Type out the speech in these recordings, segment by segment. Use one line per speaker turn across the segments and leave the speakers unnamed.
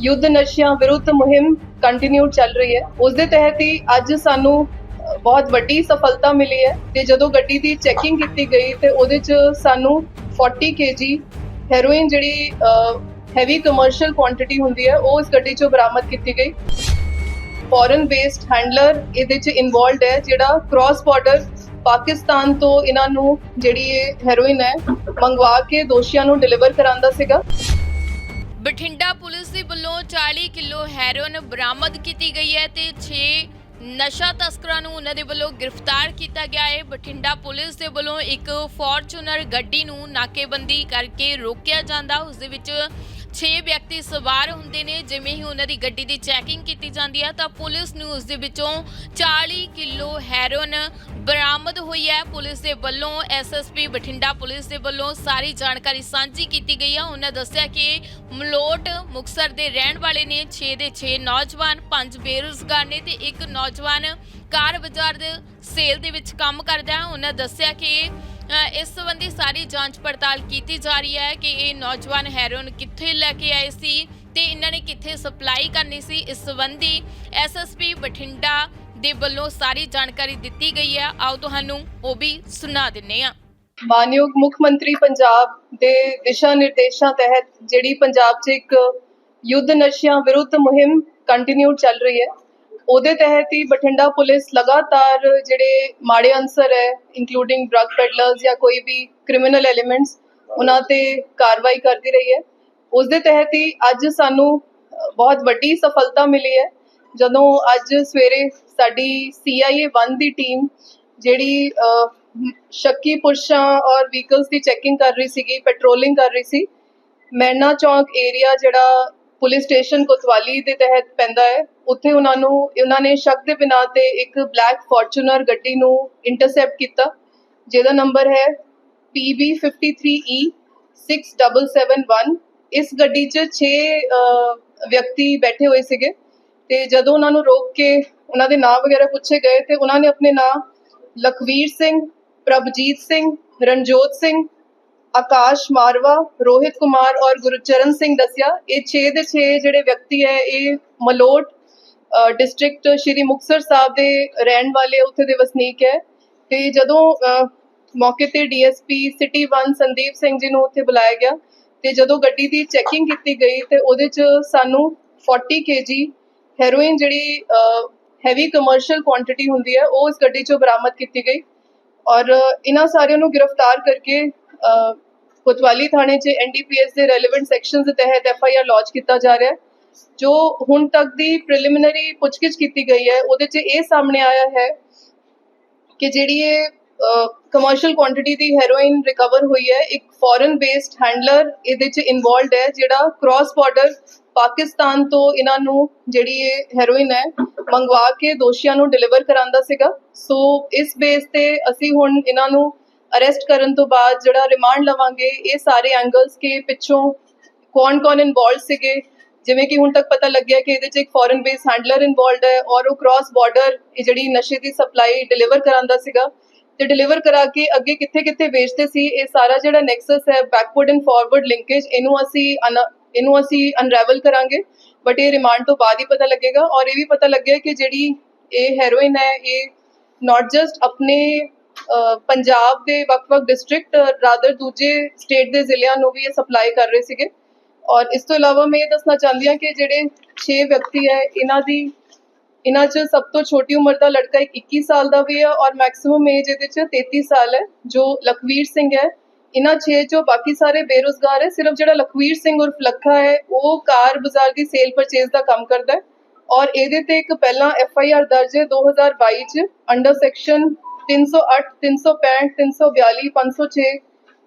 ਯੁੱਧ ਨਸ਼ਿਆਂ ਵਿਰੁੱਧ ਮੁਹਿੰਮ ਕੰਟੀਨਿਊ ਚੱਲ ਰਹੀ ਹੈ। ਉਸ ਦੇ ਤਹਿਤ ਹੀ ਅੱਜ ਸਾਨੂੰ ਬਹੁਤ ਵੱਡੀ ਸਫਲਤਾ ਮਿਲੀ ਹੈ ਤੇ ਜਦੋਂ ਗੱਡੀ ਦੀ ਚੈਕਿੰਗ ਕੀਤੀ ਗਈ ਤੇ ਉਹਦੇ ਚ ਸਾਨੂੰ 40 kg ਹੈਰੋਇਨ ਜਿਹੜੀ ਹੈਵੀ ਕਮਰਸ਼ੀਅਲ ਕੁਆਂਟੀਟੀ ਹੁੰਦੀ ਹੈ, ਉਹ ਇਸ ਗੱਡੀ ਚੋਂ ਬਰਾਮਦ ਕੀਤੀ ਗਈ। ਫੋਰਨ ਬੇਸਡ ਹੈਂਡਲਰ ਇਹਦੇ ਚ ਇਨਵੋਲਡ ਹੈ, ਜਿਹੜਾ ਕ੍ਰਾਸ ਬਾਰਡਰ ਪਾਕਿਸਤਾਨ ਤੋਂ ਇਹਨਾਂ ਨੂੰ ਜਿਹੜੀ ਇਹ ਹੈਰੋਇਨ ਹੈ, ਮੰਗਵਾ ਕੇ ਦੋਸ਼ੀਆਂ ਨੂੰ ਡਿਲੀਵਰ ਕਰਾਉਂਦਾ ਸੀਗਾ।
ਬਠਿੰਡਾ ਪੁਲਿਸ ਦੇ ਵੱਲੋਂ 40 ਕਿਲੋ ਹੈਰੋਇਨ ਬਰਾਮਦ ਕੀਤੀ ਗਈ ਹੈ ਤੇ 6 ਨਸ਼ਾ ਤਸਕਰਾਂ ਨੂੰ ਉਹਨਾਂ ਦੇ ਵੱਲੋਂ ਗ੍ਰਿਫਤਾਰ ਕੀਤਾ ਗਿਆ ਹੈ। ਬਠਿੰਡਾ ਪੁਲਿਸ ਦੇ ਵੱਲੋਂ ਇੱਕ ਫੋਰਚੂਨਰ ਗੱਡੀ ਨੂੰ ਨਾਕੇਬੰਦੀ ਕਰਕੇ ਰੋਕਿਆ ਜਾਂਦਾ। ਉਸ ਦੇ ਵਿੱਚ 6 ਵਿਅਕਤੀ ਸਵਾਰ ਹੁੰਦੇ ਨੇ, ਜਿਵੇਂ ਹੀ ਉਹਨਾਂ ਦੀ ਗੱਡੀ ਦੀ ਚੈਕਿੰਗ ਕੀਤੀ ਜਾਂਦੀ ਹੈ, ਤਾਂ ਪੁਲਿਸ ਨੂੰ ਉਸ ਦੇ ਵਿੱਚੋਂ 40 ਕਿਲੋ ਹੈਰੋਇਨ ਬਰਾਮਦ ਹੋਈ ਹੈ। ਪੁਲਿਸ ਦੇ ਵੱਲੋਂ ਐਸਐਸਪੀ ਬਠਿੰਡਾ ਪੁਲਿਸ ਦੇ ਵੱਲੋਂ ਸਾਰੀ ਜਾਣਕਾਰੀ ਸਾਂਝੀ ਕੀਤੀ ਗਈ ਹੈ। ਉਹਨਾਂ ਦੱਸਿਆ ਕਿ ਮਲੋਟ ਮੁਕਸਰ ਦੇ ਰਹਿਣ ਵਾਲੇ ਨੇ 6 ਦੇ 6 ਨੌਜਵਾਨ, ਪੰਜ ਬੇਰੁਜ਼ਗਾਰ ਨੇ ਤੇ ਇੱਕ ਨੌਜਵਾਨ ਕਾਰ ਬਾਜ਼ਾਰ ਦੇ ਸੇਲ ਦੇ ਵਿੱਚ ਕੰਮ ਕਰਦਾ ਹੈ। ਉਹਨਾਂ ਦੱਸਿਆ ਕਿ ਇਸ ਸੰਬੰਧੀ ਸਾਰੀ ਜਾਂਚ ਪੜਤਾਲ ਕੀਤੀ ਜਾ ਰਹੀ ਹੈ ਕਿ ਇਹ ਨੌਜਵਾਨ ਹੈਰੋਇਨ ਕਿੱਥੇ ਲੈ ਕੇ ਆਏ ਸੀ ਤੇ ਇਹਨਾਂ ਨੇ ਕਿੱਥੇ ਸਪਲਾਈ ਕਰਨੀ ਸੀ। ਇਸ ਸੰਬੰਧੀ ਐਸਐਸਪੀ ਬਠਿੰਡਾ ਦੇ ਵੱਲੋਂ ਸਾਰੀ ਜਾਣਕਾਰੀ ਦਿੱਤੀ ਗਈ ਹੈ। ਆਓ ਤੁਹਾਨੂੰ ਉਹ ਵੀ ਸੁਣਾ ਦਿੰਨੇ ਆ
ਮਾਨਯੋਗ ਮੁੱਖ ਮੰਤਰੀ ਪੰਜਾਬ ਦੇ ਦਿਸ਼ਾ ਨਿਰਦੇਸ਼ਾਂ ਤਹਿਤ ਜਿਹੜੀ ਪੰਜਾਬ 'ਚ ਇੱਕ ਯੁੱਧ ਨਸ਼ਿਆਂ ਵਿਰੁੱਧ ਮੁਹਿੰਮ ਕੰਟੀਨਿਊ ਚੱਲ ਰਹੀ ਹੈ। ਉਹਦੇ ਤਹਿਤ ਹੀ ਬਠਿੰਡਾ ਪੁਲਿਸ ਲਗਾਤਾਰ ਜਿਹੜੇ ਮਾੜੇ ਅਨਸਰ ਹੈ ਇਨਕਲੂਡਿੰਗ ਡਰੱਗ ਪੈਡਲਰਸ ਜਾਂ ਕੋਈ ਵੀ ਕ੍ਰਿਮੀਨਲ ਐਲੀਮੈਂਟਸ ਉਹਨਾਂ ਤੇ ਕਾਰਵਾਈ ਕਰਦੀ ਰਹੀ ਹੈ। ਉਸ ਦੇ ਤਹਿਤ ਹੀ ਅੱਜ ਸਾਨੂੰ ਬਹੁਤ ਵੱਡੀ ਸਫਲਤਾ ਮਿਲੀ ਹੈ। ਜਦੋਂ ਅੱਜ ਸਵੇਰੇ ਸਾਡੀ CIA 1 ਦੀ ਟੀਮ ਜਿਹੜੀ ਸ਼ੱਕੀ ਪੁਰਸ਼ਾਂ ਔਰ ਵਹੀਕਲਸ ਦੀ ਚੈਕਿੰਗ ਕਰ ਰਹੀ ਸੀਗੀ ਪੈਟਰੋਲਿੰਗ ਕਰ ਰਹੀ ਸੀ, ਮੈਨਾ ਚੌਂਕ ਏਰੀਆ ਜਿਹੜਾ ਪੁਲਿਸ ਸਟੇਸ਼ਨ ਕੋਤਵਾਲੀ ਦੇ ਤਹਿਤ ਪੈਂਦਾ ਹੈ ਉੱਥੇ ਉਹਨਾਂ ਨੂੰ, ਉਹਨਾਂ ਨੇ ਸ਼ੱਕ ਦੇ ਬਿਨਾਂ ਤੇ ਇੱਕ ਬਲੈਕ ਫੋਰਚੂਨਰ ਗੱਡੀ ਨੂੰ ਇੰਟਰਸੈਪਟ ਕੀਤਾ, ਜਿਹਦਾ ਨੰਬਰ ਹੈ PB53E 6771 e ਇਸ ਗੱਡੀ 'ਚ 6 ਵਿਅਕਤੀ ਬੈਠੇ ਹੋਏ ਸੀਗੇ ਤੇ ਜਦੋਂ ਉਹਨਾਂ ਨੂੰ ਰੋਕ ਕੇ ਉਹਨਾਂ ਦੇ ਨਾਮ ਵਗੈਰਾ ਪੁੱਛੇ ਗਏ ਤੇ ਉਹਨਾਂ ਨੇ ਆਪਣੇ ਨਾਮ ਲਖਵੀਰ ਸਿੰਘ, ਪ੍ਰਭਜੀਤ ਸਿੰਘ, ਰਣਜੋਤ ਸਿੰਘ, ਆਕਾਸ਼ ਮਾਰਵਾ, ਰੋਹਿਤ ਕੁਮਾਰ ਔਰ ਗੁਰਚਰਨ ਸਿੰਘ ਦੱਸਿਆ। ਇਹ 6 ਦੇ 6 ਜਿਹੜੇ ਵਿਅਕਤੀ ਹੈ, ਇਹ ਮਲੋਟ ਡਿਸਟ੍ਰਿਕਟ ਸ਼੍ਰੀ ਮੁਕਤਸਰ ਸਾਹਿਬ ਦੇ ਰਹਿਣ ਵਾਲੇ ਉੱਥੇ ਦੇ ਵਸਨੀਕ ਹੈ। ਤੇ ਜਦੋਂ ਮੌਕੇ ਤੇ ਡੀਐਸਪੀ ਸਿਟੀ 1 ਸੰਦੀਪ ਸਿੰਘ ਜੀ ਨੂੰ ਉੱਥੇ ਬੁਲਾਇਆ ਗਿਆ ਤੇ ਜਦੋਂ ਗੱਡੀ ਦੀ ਚੈਕਿੰਗ ਕੀਤੀ ਗਈ ਤੇ ਉਹਦੇ ਚ ਸਾਨੂੰ 40 kg ਹੈਰੋਇਨ ਜਿਹੜੀ ਹੈਵੀ ਕਮਰਸ਼ੀਅਲ ਕੁਆਂਟੀਟੀ ਹੁੰਦੀ ਹੈ, ਉਹ ਇਸ ਗੱਡੀ ਚੋਂ ਬਰਾਮਦ ਕੀਤੀ ਗਈ। ਔਰ ਇਹਨਾਂ ਸਾਰਿਆਂ ਨੂੰ ਗ੍ਰਿਫਤਾਰ ਕਰਕੇ ਕੋਤਵਾਲੀ ਥਾਣੇ 'ਚ ਐਨਡੀਪੀਐਸ ਦੇ ਰੈਲੇਵੈਂਟ ਸੈਕਸ਼ਨਸ ਦੇ ਤਹਿਤ ਐਫਆਈਆਰ ਲੌਂਚ ਕੀਤਾ ਜਾ ਰਿਹਾ ਹੈ। ਜੋ ਹੁਣ ਤੱਕ ਦੀ ਪ੍ਰੀਲਿਮਿਨਰੀ ਪੁੱਛਗਿੱਛ ਕੀਤੀ ਗਈ ਹੈ, ਉਹਦੇ 'ਚ ਇਹ ਸਾਹਮਣੇ ਆਇਆ ਹੈ ਕਿ ਜਿਹੜੀ ਇਹ ਕਮਰਸ਼ੀਅਲ ਕੁਆਂਟੀਟੀ ਦੀ ਹੈਰੋਇਨ ਰਿਕਵਰ ਹੋਈ ਹੈ, ਇੱਕ ਫੋਰਨ ਬੇਸਡ ਹੈਂਡਲਰ ਇਹਦੇ 'ਚ ਇਨਵੋਲਡ ਹੈ, ਜਿਹੜਾ ਕ੍ਰਾਸ ਬਾਰਡਰ ਪਾਕਿਸਤਾਨ ਤੋਂ ਇਹਨਾਂ ਨੂੰ ਜਿਹੜੀ ਇਹ ਹੈਰੋਇਨ ਹੈ, ਮੰਗਵਾ ਕੇ ਦੋਸ਼ੀਆਂ ਨੂੰ ਡਿਲੀਵਰ ਕਰਾਂਦਾ ਸੀਗਾ। ਸੋ ਇਸ ਬੇਸ ਤੇ ਅਸੀਂ ਹੁਣ ਇਹਨਾਂ ਨੂੰ ਅਰੈਸਟ ਕਰਨ ਤੋਂ ਬਾਅਦ ਜਿਹੜਾ ਰਿਮਾਂਡ ਲਵਾਂਗੇ, ਇਹ ਸਾਰੇ ਐਂਗਲਸ ਕੇ ਪਿੱਛੋਂ ਕੌਣ-ਕੌਣ ਇਨਵੋਲਡ ਸੀਗੇ ਜਿਵੇਂ ਕਿ ਹੁਣ ਤੱਕ ਪਤਾ ਲੱਗਿਆ ਕਿ ਇਹਦੇ 'ਚ ਇੱਕ ਫੋਰਨ ਬੇਸ ਹੈਂਡਲਰ ਇਨਵੋਲਡ ਹੈ ਔਰ ਉਹ ਕ੍ਰਾਸ ਬਾਰਡਰ ਜਿਹੜੀ ਨਸ਼ੇ ਦੀ ਸਪਲਾਈ ਡਿਲੀਵਰ ਕਰਾਂਦਾ ਸੀਗਾ ਤੇ ਡਿਲੀਵਰ ਕਰਾ ਕੇ ਅੱਗੇ ਕਿੱਥੇ-ਕਿੱਥੇ ਵੇਚਦੇ ਸੀ, ਇਹ ਸਾਰਾ ਜਿਹੜਾ ਨੈਕਸਸ ਹੈ ਬੈਕਵਰਡ ਐਂਡ ਫਾਰਵਰਡ ਲਿੰਕੇਜ ਇਹਨੂੰ ਅਸੀਂ ਅਨ- ਇਹਨੂੰ ਅਸੀਂ ਅਨਰੈਵਲ ਕਰਾਂਗੇ ਬਟ ਇਹ ਰਿਮਾਂਡ ਤੋਂ ਬਾਅਦ ਹੀ ਪਤਾ ਲੱਗੇਗਾ ਔਰ ਇਹ ਵੀ ਪਤਾ ਲੱਗਿਆ ਕਿ ਜਿਹੜੀ ਇਹ ਹੈਰੋਇਨ ਹੈ, ਇਹ ਨਾਟ ਜਸਟ ਆਪਣੇ ਪੰਜਾਬ ਦੇ ਵੱਖ-ਵੱਖ ਡਿਸਟ੍ਰਿਕਟ ਰਾਦਰ ਦੂਜੇ ਸਟੇਟ ਦੇ ਜ਼ਿਲ੍ਹਿਆਂ ਨੂੰ ਵੀ ਇਹ ਸਪਲਾਈ ਕਰ ਰਹੇ ਸੀਗੇ। ਔਰ ਇਸ ਤੋਂ ਇਲਾਵਾ ਮੈਂ ਇਹ ਦੱਸਣਾ ਚਾਹੁੰਦੀ ਹਾਂ ਕਿ ਜਿਹੜੇ 6 ਵਿਅਕਤੀ ਹੈ, ਇਹਨਾਂ ਦੀ, ਇਹਨਾਂ 'ਚ ਸਭ ਤੋਂ ਛੋਟੀ ਉਮਰ ਦਾ ਲੜਕਾ 21 ਸਾਲ ਦਾ ਵੀ ਹੈ ਔਰ ਮੈਕਸਿਮਮ ਏਜ ਇਹਦੇ 'ਚ 33 ਸਾਲ ਹੈ, ਜੋ ਲਖਵੀਰ ਸਿੰਘ ਹੈ। ਇਹਨਾਂ 6 ਚੋਂ ਬਾਕੀ ਸਾਰੇ ਬੇਰੁਜ਼ਗਾਰ ਹੈ, ਸਿਰਫ ਜਿਹੜਾ ਲਖਵੀਰ ਸਿੰਘ ਉਰਫ ਲੱਖਾ ਹੈ, ਉਹ ਕਾਰ ਬਾਜ਼ਾਰ ਦੀ ਸੇਲ ਪਰਚੇਜ਼ ਦਾ ਕੰਮ ਕਰਦਾ ਹੈ। ਔਰ ਇਹਦੇ ਤੇ ਇੱਕ ਪਹਿਲਾਂ ਐਫ ਆਈ ਆਰ ਦਰਜ ਹੈ 2022 ਚ under section 308 365 342 506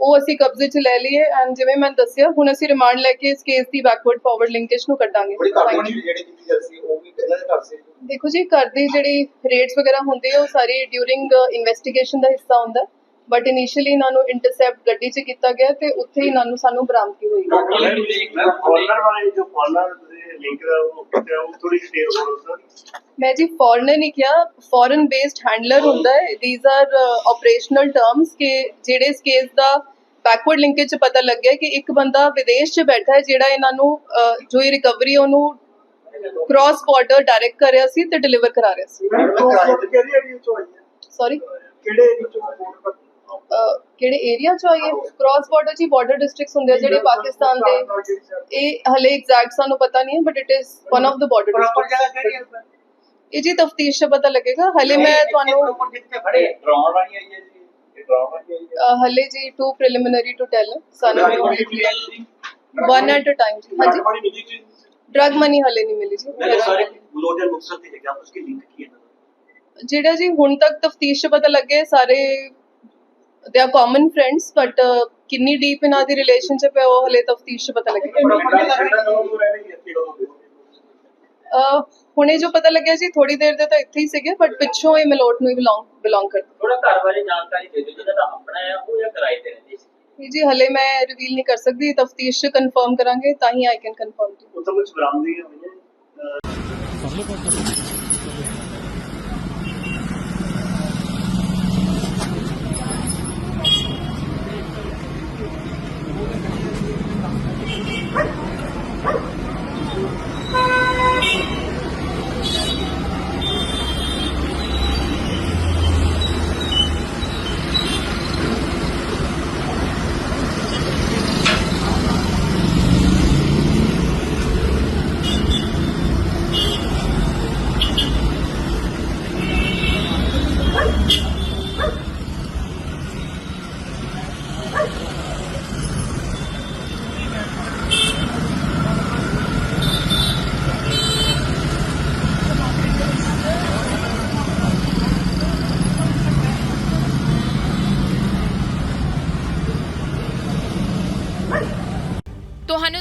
ਉਹ ਅਸੀਂ ਕਬਜ਼ੇ 'ਚ ਲੈ ਲਈਏ ਐਂਡ ਜਿਵੇਂ ਮੈਂ ਦੱਸਿਆ ਹੁਣ ਅਸੀਂ ਰਿਮਾਂਡ ਲੈ ਕੇ ਇਸ ਕੇਸ ਦੀ ਬੈਕਵਰਡ ਫਾਰਵਰਡ ਲਿੰਕੇਜ ਨੂੰ
ਕਰ ਸੀ
ਦੇਖੋ ਜੀ ਘਰ ਦੀ ਜਿਹੜੀ ਰੇਟਸ ਵਗੈਰਾ ਹੁੰਦੇ ਆ ਉਹ ਸਾਰੀ ਡਿਊਰਿੰਗ ਇਨਵੈਸਟੀਗੇਸ਼ਨ ਦਾ ਹਿੱਸਾ ਹੁੰਦਾ। ਬਟ ਇਨੀਸ਼ੀਅਲੀ ਇਹਨਾਂ ਨੂੰ ਇੰਟਰਸੈਪਟ ਗੱਡੀ 'ਚ ਕੀਤਾ ਗਿਆ ਤੇ ਉੱਥੇ ਹੀ ਇਹਨਾਂ ਨੂੰ ਸਾਨੂੰ ਬਰਾਮਦਗੀ ਹੋਈ।
ਕਾਰਨਰ ਵਾਲੇ ਜੋ ਕਾਰਨਰ ਦੇ ਲਿੰਕ ਉਹ ਥੋੜੀ ਡਿਟੇਲ ਹੋਰ ਸਰ
ਮੈਂ ਜੀ ਫੋਰਨਰ ਨਹੀਂ ਕਿਹਾ ਫੋਰਨ ਬੇਸਡ ਹੈਂਡਲਰ ਹੁੰਦਾ ਹੈ। ਥੀਸ ਆਰ ਆਪਰੇਸ਼ਨਲ ਟਰਮਸ ਕਿ ਜਿਹੜੇ ਇਸ ਕੇਸ ਦਾ ਬੈਕਵਰਡ ਲਿੰਕੇਜ ਚ ਪਤਾ ਲੱਗਿਆ ਕਿ ਇੱਕ ਬੰਦਾ ਵਿਦੇਸ਼ ਚ ਬੈਠਾ ਹੈ ਜਿਹੜਾ ਇਹਨਾਂ ਨੂੰ ਜੋ ਇਹ ਰਿਕਵਰੀ ਉਹਨੂੰ ਕ੍ਰਾਸ ਬਾਰਡਰ ਡਾਇਰੈਕਟ ਕਰ ਰਿਹਾ ਸੀ ਤੇ ਡਿਲੀਵਰ ਕਰਾ ਰਿਹਾ ਸੀ।
ਆਈ ਹੈ?
ਸੌਰੀ
ਕਿਹੜੇ ਏਰੀਆ ਚੋਂ
ਕਿਹੜੇ ਏਰੀਆ ਚ ਆਈਏ ਕ੍ਰਾਸ ਬਾਰਡਰ ਜੀ ਬਾਰਡਰ ਡਿਸਟ੍ਰਿਕਟਸ ਹੁੰਦੇ ਆ ਜਿਹੜੇ ਪਾਕਿਸਤਾਨ ਦੇ। ਇਹ ਹਲੇ ਐਗਜ਼ੈਕਟ ਸਾਨੂੰ ਪਤਾ ਨਹੀਂ ਹੈ but it is one of the border
proper
districts ਇਹ ਜੀ ਤਫਤੀਸ਼ ਦਾ ਪਤਾ ਲੱਗੇਗਾ। ਹਲੇ ਮੈਂ ਤੁਹਾਨੂੰ
ਉੱਪਰ ਜਿੱਥੇ ਖੜੇ ਡਰਾਉਣ ਵਾਲੀ ਆਈ ਹੈ ਜੀ। ਇਹ ਡਰਾਉਣ ਵਾਲੀ ਆਈ ਹੈ
ਹਲੇ ਜੀ ਟੂ ਪ੍ਰੀਲਿਮਿਨਰੀ ਟੂ ਟੈਲ ਸਾਨੂੰ ਵਨ ਐਟ ਅ ਟਾਈਮ ਜੀ। ਹਾਂਜੀ। ਡਰਗ ਮਨੀ ਹਲੇ ਨਹੀਂ ਮਿਲੀ ਜੀ।
ਸਾਰੇ ਗੁਲੋਟਲ ਮੁਕਸਰ ਤੇ ਹੈਗਾ ਉਸਕੇ ਲਿੰਕ ਕੀ ਹੈ?
ਜਿਹੜਾ ਜੀ ਹੁਣ ਤੱਕ ਤਫਤੀਸ਼ ਪਤਾ ਲੱਗੇ ਸਾਰੇ ਦੇ ਆ ਕਾਮਨ ਫਰੈਂਡਸ ਬਟ ਕਿੰਨੀ ਡੀਪ ਇਹਨਾਂ ਦੀ ਰਿਲੇਸ਼ਨਸ਼ਿਪ ਹੈ ਉਹ ਹਲੇ ਤਫਤੀਸ਼ ਪਤਾ ਲੱਗੇਗਾ। ਹੁਣੇ ਜੋ ਪਤਾ ਲੱਗਿਆ ਸੀ ਥੋੜੀ ਦੇਰ ਦੇ ਤਾਂ ਇੱਥੇ ਹੀ ਸੀਗੇ ਬਟ ਪਿੱਛੋਂ ਇਹ ਮਲੋਟ ਨੂੰ ਹੀ ਬਿਲੋਂਗ ਬਿਲੋਂਗ ਕਰਦੇ
ਥੋੜਾ ਘਰ ਬਾਰੇ ਜਾਣਕਾਰੀ ਦੇ ਦਿਓ ਜਿਹਦਾ ਤਾਂ ਆਪਣਾ ਹੈ ਉਹ ਜਾਂ ਕਿਰਾਏ ਤੇ ਰਹਿੰਦੀ ਸੀ?
ਜੀ ਜੀ ਹਲੇ ਮੈਂ ਰਿਵੀਲ ਨਹੀਂ ਕਰ ਸਕਦੀ ਤਫਤੀਸ਼ ਕਨਫਰਮ ਕਰਾਂਗੇ ਤਾਂ ਹੀ ਆਈ ਕੈਨ ਕਨਫਰਮ
ਟੂ ਉਹ ਤਾਂ ਕੁਝ ਬਰਾਮਦੀ ਹੋਈ ਹੈ। भैया
ਤੁਹਾਨੂੰ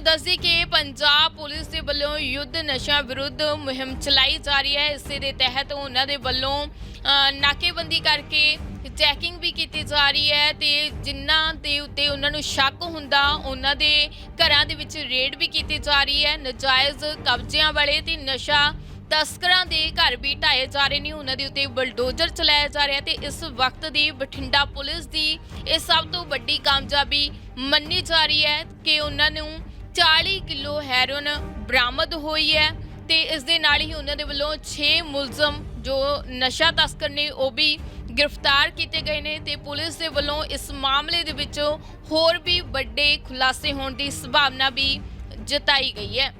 ਦੱਸਦੀ ਕਿ ਪੰਜਾਬ ਪੁਲਿਸ ਦੇ ਵੱਲੋਂ ਯੁੱਧ ਨਸ਼ਾ ਵਿਰੁੱਧ ਮੁਹਿੰਮ ਚਲਾਈ ਜਾ ਰਹੀ ਹੈ। ਇਸੇ ਦੇ ਤਹਿਤ ਉਹਨਾਂ ਦੇ ਵੱਲੋਂ ਨਾਕੇਬੰਦੀ ਕਰਕੇ ਚੈਕਿੰਗ ਵੀ ਕੀਤੀ ਜਾ ਰਹੀ ਹੈ ਤੇ ਜਿਨ੍ਹਾਂ ਦੇ ਉੱਤੇ ਉਹਨਾਂ ਨੂੰ ਸ਼ੱਕ ਹੁੰਦਾ, ਉਹਨਾਂ ਦੇ ਘਰਾਂ ਦੇ ਵਿੱਚ ਰੇਡ ਵੀ ਕੀਤੀ ਜਾ ਰਹੀ ਹੈ। ਨਜਾਇਜ਼ ਕਬਜ਼ਿਆਂ ਵਾਲੇ ਤੇ ਨਸ਼ਾ ਤਸਕਰਾਂ ਦੇ ਘਰ ਵੀ ਢਾਏ ਜਾ ਰਹੇ ਨੇ। ਉਹਨਾਂ ਦੇ ਉੱਤੇ ਬਲਡੋਜ਼ਰ ਚਲਾਇਆ ਜਾ ਰਿਹਾ ਤੇ ਇਸ ਵਕਤ ਦੀ ਬਠਿੰਡਾ ਪੁਲਿਸ ਦੀ ਇਹ ਸਭ ਤੋਂ ਵੱਡੀ ਕਾਮਯਾਬੀ ਮੰਨੀ ਜਾ ਰਹੀ ਹੈ ਕਿ ਉਹਨਾਂ ਨੂੰ 40 ਕਿਲੋ ਹੈਰੋਨ ਬਰਾਮਦ ਹੋਈ ਹੈ ਤੇ ਇਸ ਦੇ ਨਾਲ ਹੀ ਉਹਨਾਂ ਦੇ ਵੱਲੋਂ 6 ਮੁਲਜ਼ਮ ਜੋ ਨਸ਼ਾ ਤਸਕਰ ਨੇ ਉਹ ਵੀ ਗ੍ਰਿਫਤਾਰ ਕੀਤੇ ਗਏ ਨੇ ਤੇ ਪੁਲਿਸ ਦੇ ਵੱਲੋਂ ਇਸ ਮਾਮਲੇ ਦੇ ਵਿੱਚ ਹੋਰ ਵੀ ਵੱਡੇ ਖੁਲਾਸੇ ਹੋਣ ਦੀ ਸੰਭਾਵਨਾ ਵੀ ਜਤਾਈ ਗਈ ਹੈ।